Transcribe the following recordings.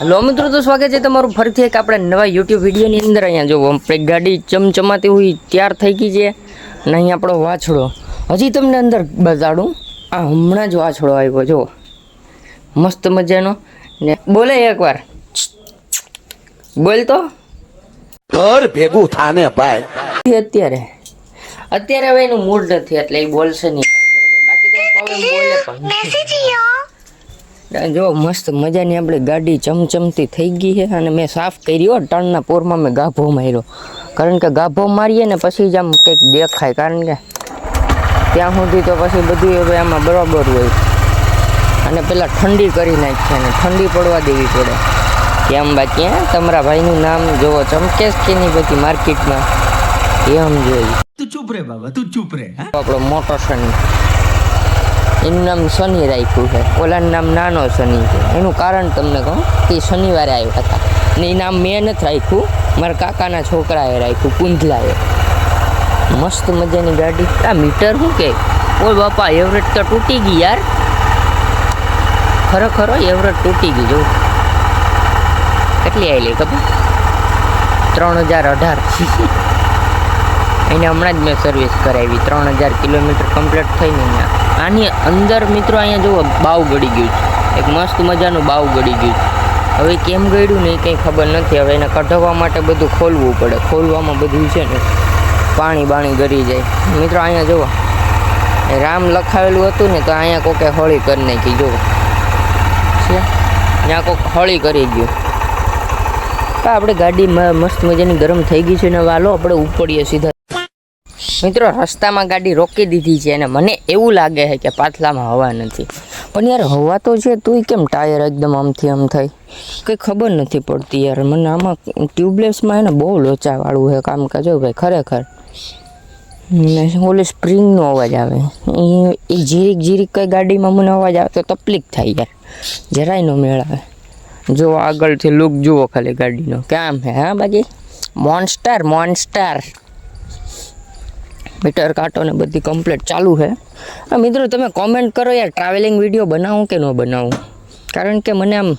Hello મિત્રો તો સ્વાગત છે તમારું ફરીથી એક આપણે નવા યુટ્યુબ વિડીયોની અંદર. અહીંયા જો આપણે ગાડી ચમચમાતી હોય તૈયાર થઈ ગઈ છે અને અહીં આપણો વાછડો. હજી તમને અંદર બતાડું. આ હમણાં જ વાછડો આવ્યો જો મસ્ત મજાનો. ને બોલે એકવાર. બોલ તો. ઘર ભેગું થાને ભાઈ. અત્યારે. અત્યારે હવે એનું મૂડ નથી એટલે એ બોલશે નહીં. બરાબર બાકી તો કહું બોલે પણ. જો મસ્ત મજાની આપણી ગાડી ચમચમતી થઈ ગઈ છે અને મેં સાફ કર્યો ટણના પોરમાં મેં ગાભો માર્યો. કારણ કે ગાભો મારીએ ને પછી જ આમ કંઈક દેખાય. કારણ કે ત્યાં સુધી તો પછી બધું હવે આમાં બરાબર હોય. અને પેલા ઠંડી કરી નાખીએ અને ઠંડી પડવા દેવી પડે. કેમ બાકી હે? તમારા ભાઈનું નામ જોવો ચમકે જ કે નહીં બધી માર્કેટમાં? એમ જોઈ તું ચૂપ રે બાબા તું ચૂપ રે આપણો મોટો શનિ એનું નામ શનિ રાખ્યું છે. ઓલાનું નામ નાનો શનિ છે. એનું કારણ તમને કહું કે શનિવારે આવ્યા હતા. ને એ નામ મેં નથી રાખ્યું. મારા કાકાના છોકરાએ રાખ્યું કુંધલાએ મસ્ત મજાની ગાડી. આ મીટર શું કે? ઓય બાપા એવરેજ તો તૂટી ગઈ યાર. ખરેખર એવરેજ તૂટી ગઈ, જો. કેટલી આવેલી ખબર? ત્રણ હજાર અઢાર. એને હમણાં જ મેં સર્વિસ કરાવી. ત્રણ હજાર કિલોમીટર કમ્પ્લીટ થઈને અહીંયા. આની અંદર મિત્રો અહીંયા જુઓ, બાવ ગળી ગયું છે. એક મસ્ત મજાનું બાવ ગળી ગયું છે. હવે કેમ ગળ્યું ને એ કંઈ ખબર નથી. હવે એને કઢાવવા માટે બધું ખોલવું પડે. ખોલવામાં બધું છે ને, પાણી બાણી ગળી જાય. મિત્રો અહીંયા જુઓ રામ લખાવેલું હતું ને, તો અહીંયા કોકે હોળી કરી નાખી. જુઓ. છે? ત્યાં કોક હોળી કરી ગયું. આપણે ગાડી મસ્ત મજાની ગરમ થઈ ગઈ છે ને, વાલો, આપણે ઉપડીએ સીધા. મિત્રો, રસ્તામાં ગાડી રોકી દીધી છે અને મને એવું લાગે છે કે પાથલામાં હવા નથી. પણ યાર, હવા તો છે તુંય કેમ ટાયર એકદમ આમથી આમ થાય? કંઈ ખબર નથી પડતી યાર. મને આમાં ટ્યુબલેસમાં એને બહુ લોચાવાળું છે કામકાજ ભાઈ, ખરેખર. ને ઓલી સ્પ્રિંગનો અવાજ આવે. એ જીરીક જીરીક કઈ ગાડીમાં મને અવાજ આવે તો તકલીફ થાય યાર. જરાય નો મેળ આવે જો આગળથી લુક જુઓ ખાલી ગાડીનો. કેમ હે, હા બાકી? મોન્સ્ટર મોન્સ્ટર મીટર કાંટો ને બધી કમ્પ્લીટ ચાલુ છે. મિત્રો તમે કોમેન્ટ કરો યાર ટ્રાવેલિંગ વીડિયો બનાવું કે ન બનાવું? કારણ કે મને આમ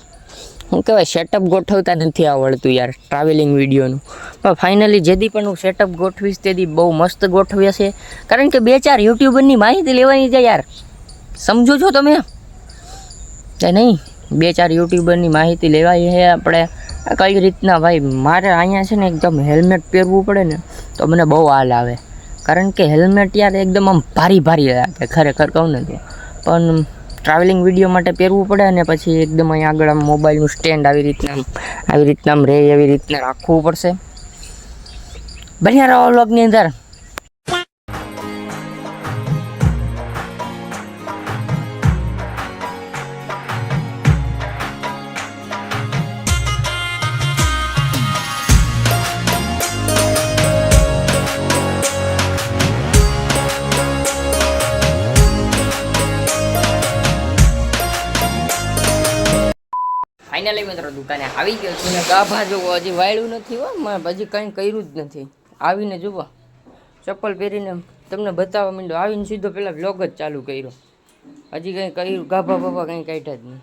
શું કહેવાય સેટઅપ ગોઠવતા નથી આવડતું યાર ટ્રાવેલિંગ વિડીયોનું પણ ફાઇનલી જેદી પણ હું સેટઅપ ગોઠવીશ તેદી બહુ મસ્ત ગોઠવ્યા છે. કારણ કે બે ચાર યુટ્યુબરની માહિતી લેવાની છે યાર. સમજો છો તમે? કે નહીં? બે ચાર યુટ્યુબરની માહિતી લેવાય છે આપણે. કઈ રીતના ભાઈ, મારે અહીંયા છે ને એકદમ હેલ્મેટ પહેરવું પડે ને, તો મને બહુ હાલ આવે. કારણ કે હેલ્મેટ યાર એકદમ આમ ભારી ભારી લાગે, ખરેખર કહું ને તો. પણ ટ્રાવેલિંગ વીડિયો માટે પહેરવું પડે અને પછી એકદમ અહીં આગળ આમ મોબાઈલનું સ્ટેન્ડ આવી રીતના આવી રીતના આમ રહે એવી રીતના રાખવું પડશે. બન્યા રહો વ્લોગની અંદર. ફાઇનલી મિત્રો દુકાને આવી ગયો છું. ને ગાભા જોવો હજી વાળ્યું નથી હો મેં હજી કંઈ કર્યું જ નથી. આવીને જુઓ. ચપ્પલ પહેરીને તમને બતાવવા માંડ્યો. આવીને સીધો પેલા વ્લોગ જ ચાલુ કર્યો. હજી કંઈ કર્યું ગાભા બાભા કંઈ કાઢ્યા જ નહીં.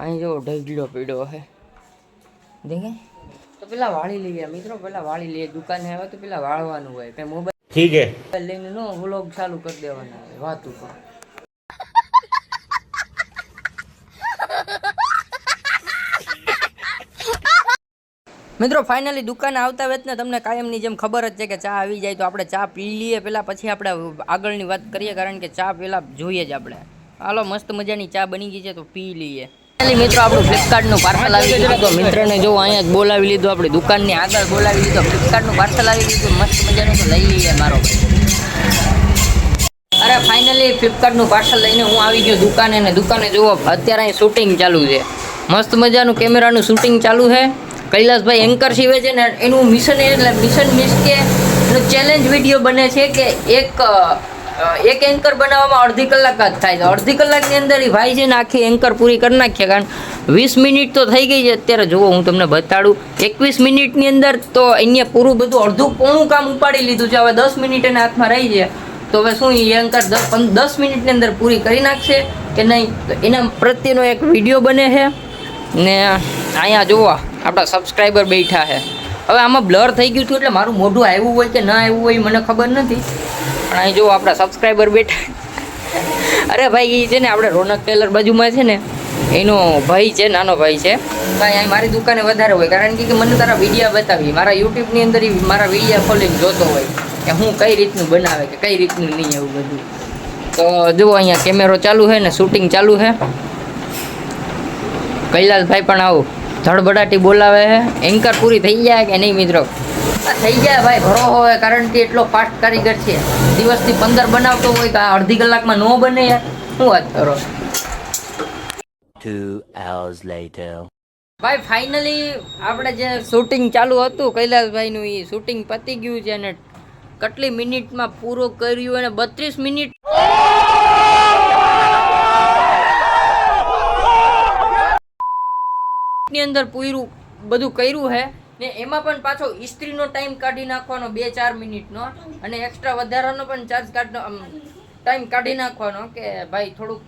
અહીં જો ઢગલો પીડ્યો હે. દેખે તો પેલા વાળી લઈએ મિત્રો પેલા વાળી લઈએ. દુકાને આવે તો પેલા વાળવાનું હોય. કઈ મોબાઈલ ઠીક હે. લઈને નો વ્લોગ ચાલુ કરી દેવાના હોય વાતું તો મિત્રો ફાઇનલી દુકાન આવતા વેતને તમને કાયમની જેમ ખબર જ છે કે ચા આવી જાય તો આપણે ચા પી લઈએ. પહેલાં પછી આપણે આગળની વાત કરીએ, કારણ કે ચા પહેલાં જોઈએ જ આપણે. હાલો, મસ્ત મજાની ચા બની ગઈ છે તો પી લઈએ. મિત્રો, આપણું ફ્લિપકાર્ટનું પાર્સલ આવી ગયું તો મિત્રને જો અહીંયા જ બોલાવી લીધું, આપણી દુકાનની આગળ બોલાવી લીધું ફ્લિપકાર્ટનું પાર્સલ આવી ગયું મસ્ત મજાનું તો લઈ લઈએ મારો અરે ફાઇનલી ફ્લિપકાર્ટનું પાર્સલ લઈને હું આવી ગયો દુકાને ને દુકાને જુઓ, અત્યારે અહીં શૂટિંગ ચાલુ છે. મસ્ત મજાનું કેમેરાનું શૂટિંગ ચાલુ છે. કૈલાસભાઈ એન્કર શિવે છે ને એનું મિશન એટલે મિશન મીન્સ કે ચેલેન્જ વીડિયો બને છે કે એક એક એન્કર બનાવવામાં અડધી કલાક જ થાય છે. અડધી કલાકની અંદર એ ભાઈ છે ને આખી એન્કર પૂરી કરી નાખીએ કારણ વીસ મિનિટ તો થઈ ગઈ છે. અત્યારે જુઓ, હું તમને બતાડું, એકવીસ મિનિટની અંદર તો અહીંયા પૂરું બધું અડધું પોણું કામ ઉપાડી લીધું છે. હવે દસ મિનિટ એના હાથમાં રહી છે. તો હવે શું એ એન્કર દસ દસ મિનિટની અંદર પૂરી કરી નાખશે કે નહીં? તો એના પ્રત્યેનો એક વીડિયો બને છે. ને અહીંયા જુઓ. આપણા સબસ્ક્રાઈબર બેઠા છે. હવે આમાં બ્લર થઈ ગયું હતું એટલે મારું મોઢું આવ્યું હોય કે ના આવ્યું હોય મને ખબર નથી. પણ અહીં જુઓ આપણા સબસ્ક્રાઈબર બેઠા અરે ભાઈ એ છે ને આપણે રોનક ટેલર બાજુમાં છે ને, એનો ભાઈ છે, નાનો ભાઈ છે. ભાઈ, અહીં મારી દુકાને વધારે હોય, કારણ કે મને તારા વિડીયા બતાવી. મારા યુટ્યુબની અંદર મારા વિડીયા ખોલીને જોતો હોય કે હું કઈ રીતનું બનાવે કે કઈ રીતનું નહીં એવું બધું. તો જુઓ અહીંયા કેમેરો ચાલુ છે ને શૂટિંગ ચાલુ છે. કૈલાસભાઈ પણ આવું. ધડબડાટી બોલાવે છે. એન્કર પૂરી થઈ જાય કે નહીં મિત્રો? થઈ જાય ભાઈ ભરો હોય કારણ કે એટલો ફાસ્ટ કારીગર છે. દિવસથી પંદર બનાવતો હોય તો આ અડધી કલાકમાં ન બને યાર. શું વાત કરો. ભાઈ ફાઇનલી આપણે જે શૂટિંગ ચાલુ હતું કૈલાસભાઈનું એ શૂટિંગ પતી ગયું છે અને કેટલી મિનિટમાં પૂરો કર્યું અને બત્રીસ મિનિટ ની અંદર પૂરું બધું કર્યું હે ને એમાં પણ પાછો ઇસ્ત્રીનો ટાઈમ કાઢી નાખવાનો બે ચાર મિનિટનો અને એક્સ્ટ્રા વધારાનો પણ ચાર્જ કાઢ ટાઈમ કાઢી નાખવાનો કે ભાઈ થોડુંક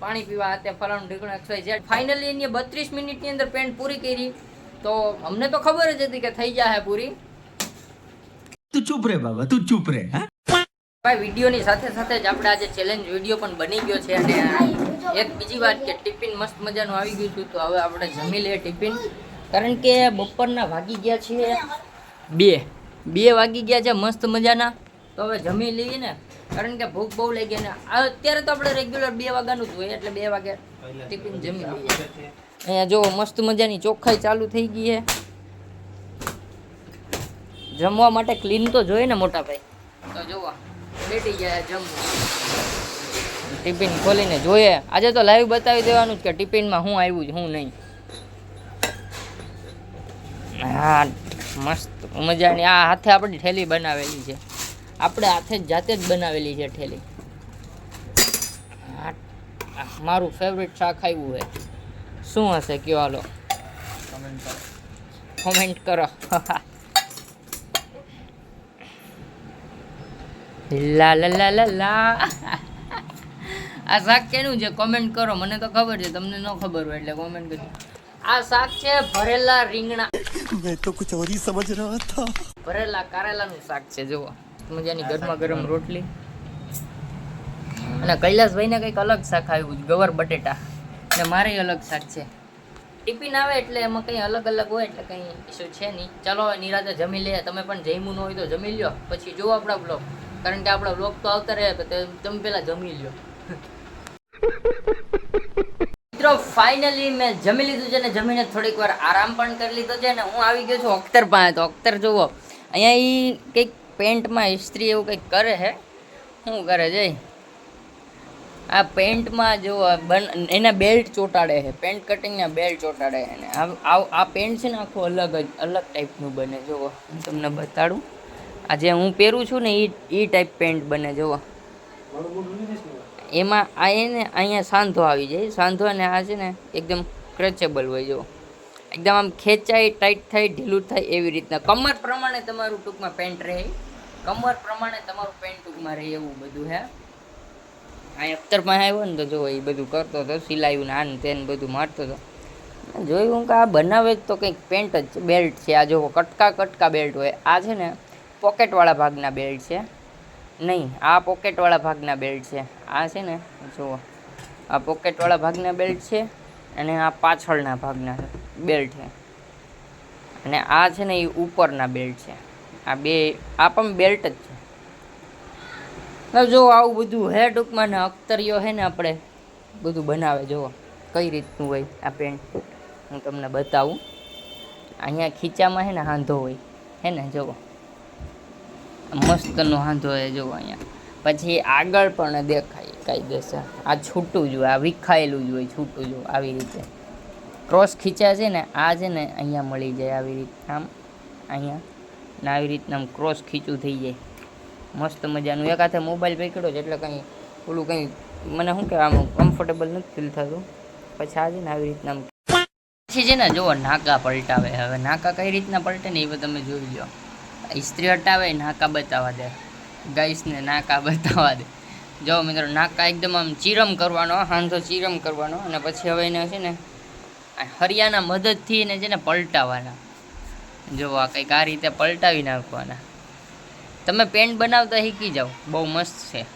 પાણી પીવા હાથે ફલાણું ઢીકણું એક્સરસાઇઝ જ્યાં ફાઇનલી એની બત્રીસ મિનિટની અંદર પેન્ટ પૂરી કરી તો અમને તો ખબર જ હતી કે થઈ જાય પૂરી. તું ચૂપ રે બાબા તું ચૂપ રે ભાઈ વિડીયોની સાથે સાથે જ આપણે આજે ચેલેન્જ વીડિયો પણ બની ગયો છે અને એક બીજી વાત કે ટિફિન મસ્ત મજાનું આવી ગયું હતું તો હવે આપણે જમી લઈએ ટિફિન. કારણ કે બપોરના વાગી ગયા છે બે. બે વાગી ગયા છે મસ્ત મજાના. તો હવે જમી લઈએ ને. કારણ કે ભૂખ બહુ લાગી ને અત્યારે તો આપણે રેગ્યુલર બે વાગ્યાનું જ હોય, એટલે બે વાગે ટિફિન જમી લઈએ. અહીંયા જો મસ્ત મજાની ચોખ્ખાઈ ચાલુ થઈ ગઈ છે. જમવા માટે ક્લીન તો જોઈએ ને મોટા ભાઈ તો જોવા બેઠી ગયા જમવા. ટિફિન ખોલીને જોઈએ. આજે તો લાઈવ બતાવી દેવાનું જ કે ટિફિનમાં હું આવ્યું હું નહીં. હા, મસ્ત મજાની. આ હાથે આપણી ઠેલી બનાવેલી છે. આપણે હાથે જાતે જ બનાવેલી છે ઠેલી. મારું ફેવરેટ શાક આવ્યું છે. શું હશે કયો હાલો? કોમેન્ટ કરો. લા લા લા લા લા. આ શાક કેનું છે? કોમેન્ટ કરો. મને તો ખબર છે. તમને ન ખબર હોય એટલે કોમેન્ટ કરજો. આ શાક છે ભરેલા રીંગણા. મેં તો કુછ ઓર સમજ રહ્યો હતો. ભરેલા કારેલાનું શાક છે જુઓ. મજાની ગરમા ગરમ રોટલી. અને કૈલાસભાઈને કંઈક અલગ શાક આવ્યું છે ગવર બટેટા. અને મારે અલગ શાક છે. ટિફિન આવે એટલે એમાં કંઈ અલગ અલગ હોય એટલે કંઈ ઇસ્યુ છે નહીં. ચાલો હવે નિરાતે જમી લે તમે પણ જમ્યું ન હોય તો જમી લ્યો. પછી જુઓ આપણા બ્લોગ કારણ કે આપણા બ્લોગ તો આવતા રહે તો તમે પહેલાં જમી લ્યો. મિત્રો ફાઇનલી મેં જમી લીધું છે ને જમીને થોડીક વાર આરામ પણ કરી લીધો છે ને હું આવી ગયો છું અખ્તર પાસે. તો અખ્તર જુઓ, અહીંયા એ કંઈક પેન્ટમાં ઇસ્ત્રી એવું કંઈક કરે છે શું કરે છે? આ પેન્ટમાં જો બન, એના બેલ્ટ ચોંટાડે છે. પેન્ટ કટિંગના બેલ્ટ ચોંટાડે છે ને આ, આ- આ પેન્ટ છે ને આખું અલગ જ, અલગ ટાઈપનું બને. જુઓ, હું તમને બતાડું. આ જે હું પહેરું છું ને એ એ ટાઈપ પેન્ટ બને. જુઓ. એમાં આ એને અહીંયા સાંધો આવી જાય. સાંધો અને આ છે ને એકદમ ક્રચેબલ હોય જો એકદમ આમ ખેંચાય ટાઈટ થાય, ઢીલું થાય એવી રીતના. કમર પ્રમાણે તમારું ટૂંકમાં પેન્ટ રહે. કમર પ્રમાણે તમારું પેન્ટ ટૂંકમાં રહે એવું બધું હે. આ અખ્તરમાં આવ્યો ને તો જો એ બધું કરતો હતો સિલાયું ને આન તેન બધું મારતો હતો. જોયું કે આ બનાવે જ તો કંઈક પેન્ટ જ બેલ્ટ છે. આ જો કટકા કટકા બેલ્ટ હોય. આ છે ને પોકેટવાળા ભાગના બેલ્ટ છે. નહીં, આ પોકેટવાળા ભાગના બેલ્ટ છે. આ છે ને, જુઓ. આ પોકેટવાળા ભાગના બેલ્ટ છે અને આ પાછળના ભાગના બેલ્ટ છે. અને આ છે ને એ ઉપરના બેલ્ટ છે. આ બે, આ પણ બેલ્ટ જ છે. જો આવું બધું હે ટૂંકમાં ને અખ્તરીઓ હે ને આપણે બધું બનાવે, જુઓ. કઈ રીતનું હોય આ પેન્ટ હું તમને બતાવું. અહીંયા ખીચામાં હે ને હાંધો હોય. હે ને, જુઓ. મસ્તનો વાંધો હોય જુઓ અહીંયા. પછી આગળ પણ દેખાય, કાયદેસર. આ છૂટું જ આ વિખાયેલું જ હોય, છૂટું જ આવી રીતે. ક્રોસ ખીચ્યા છે ને, આ છે ને અહીંયા મળી જાય આવી રીતે. આમ, અહીંયા. ને આવી રીતના આમ ક્રોસ ખીચું થઈ જાય. મસ્ત મજાનું. એક હાથે મોબાઈલ પકડ્યો છે, એટલે કંઈ ઓલું કંઈ મને શું કહેવાય, આમ કમ્ફર્ટેબલ નથી ફીલ થતું. પછી આ છે ને આવી રીતના પછી છે ને, જુઓ, નાકા પલટાવે. હવે નાકા કઈ રીતના પલટે ને એ તમે જોઈ લો ઇસ્ત્રી હટાવે, નાકા બતાવવા દે. ગાઈસને નાકા બતાવવા દે. જો મિત્રો, નાકા એકદમ આમ ચીરમ કરવાનો હાંધો ચીરમ કરવાનો અને પછી હવે એને છે ને હરિયાના મદદથી એને છે ને પલટાવાના. જો આ કંઈક આ રીતે પલટાવી નાખવાના. તમે પેન્ટ બનાવતા શીખી જાઓ. બહુ મસ્ત છે.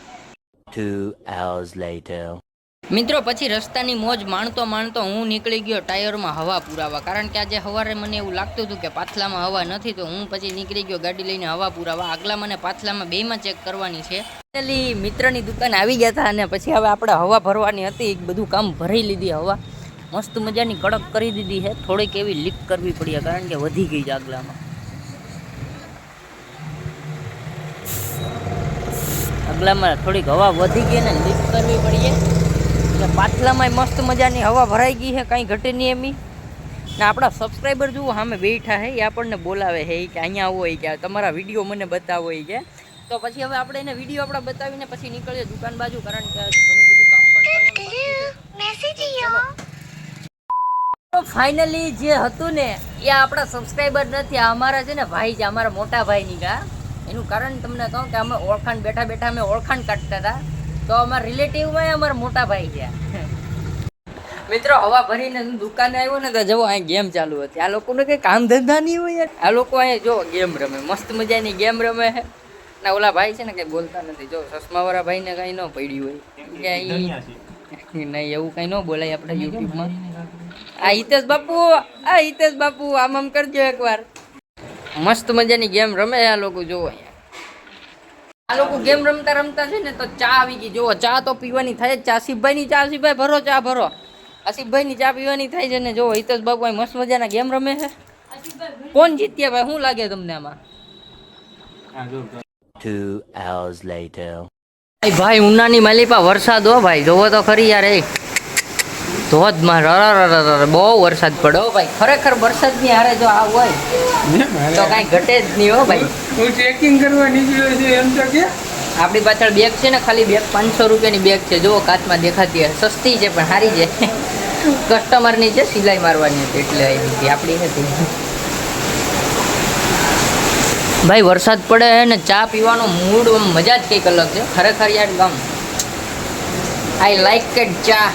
Two hours later. મિત્રો, પછી રસ્તાની મોજ માણતો માણતો હું નીકળી ગયો ટાયરમાં હવા પુરાવા. કારણ કે આજે સવારે મને એવું લાગતું હતું કે પાથલામાં હવા નથી, તો હું પછી નીકળી ગયો ગાડી લઈને હવા પુરાવા. આગલા મને પાથલામાં બેમાં ચેક કરવાની છે. પેલી મિત્રની દુકાન આવી ગયા હતા અને પછી હવે આપણે હવા ભરવાની હતી બધું કામ ભરી લીધી હવા. મસ્ત મજાની કડક કરી દીધી છે. થોડીક એવી લીક કરવી પડી કારણ કે વધી ગઈ છે આગલામાં. આગલામાં થોડીક હવા વધી ગઈ ને લીક કરવી પડીએ એટલે પાછલામાં મસ્ત મજાની હવા ભરાઈ ગઈ છે કાંઈ ઘટે નહીં એમી ને આપણા સબસ્ક્રાઈબર જુઓ સામે બેઠા છે એ આપણને બોલાવે છે કે અહીંયા આવો કે તમારા વીડિયો મને બતાવો ઈ કે. તો પછી હવે આપણે એને વીડિયો આપણા બતાવીને પછી નીકળીએ દુકાન બાજુ કારણ કે ઘણું બધું કામ પણ ફાઇનલી જે હતું ને એ આપણા સબસ્ક્રાઈબર નથી આ અમારા છે ને ભાઈ છે અમારા મોટા ભાઈની કા એનું કારણ તમને કહું કે અમે ઓળખાણ બેઠા બેઠા અમે ઓળખાણ કાઢતા હતા. તો અમારા રિલેટિવમાં અમારા મોટા ભાઈ ગયા. મિત્રો હવા ભરીને દુકાને આવ્યો ને તો જવો અહીં ગેમ ચાલુ હતી. આ લોકોને કંઈ કામ ધંધા નહીં હોય યાર. આ લોકો અહીંયા જો ગેમ રમે. મસ્ત મજાની ગેમ રમે છે. ના ઓલા ભાઈ છે ને કઈ બોલતા નથી. જો ચશ્માવાળા ભાઈને કઈ ન પડ્યું હોય. કે અહીં નહીં એવું કંઈ ન બોલાય આપણે યુટ્યુબમાં આ હિતેશ બાપુ આ હિતેશ બાપુ આમ આમ કરજો એકવાર. મસ્ત મજાની ગેમ રમે આ લોકો જોવો આ લોકો ગેમ રમતા રમતા છે ને તો ચા આવી ગઈ. જુઓ ચા તો પીવાની થાય જ. ચા આસિફભાઈ ની ચા આસિફભાઈ ભરો ચા ભરો. આસિફભાઈ ની ચા પીવાની થાય છે ને જો હિતેશ અહીં મસ્ત મજાના ગેમ રમે છે. કોણ જીત્યા ભાઈ? શું લાગે તમને આમાં? Two hours later. ભાઈ ભાઈ ઉનાની માલિપા વરસાદ હો ભાઈ. જોવો તો ખરી યાર એ. ધોધમાં રર બહુ વરસાદ પડ્યો હો ભાઈ. ખરેખર વરસાદની હારે જો આ હોય તો કાંઈ ઘટે જ નહીં હો ભાઈ. હું ચેકિંગ કરવા નીકળ્યો છું એમ તો કે? આપણી પાછળ બેગ છે ને ખાલી બેગ પાંચસો રૂપિયાની બેગ છે. જુઓ કાચમાં દેખાતી હોય. સસ્તી છે પણ સારી છે. કસ્ટમરની છે સિલાઈ મારવાની હતી એટલે આવી હતી. આપણી નથી ભાઈ વરસાદ પડે ને ચા પીવાનો મૂડ મજા જ કંઈક અલગ છે. ખરેખર યાર ગમ. આઈ લાઈક કેટ ચા.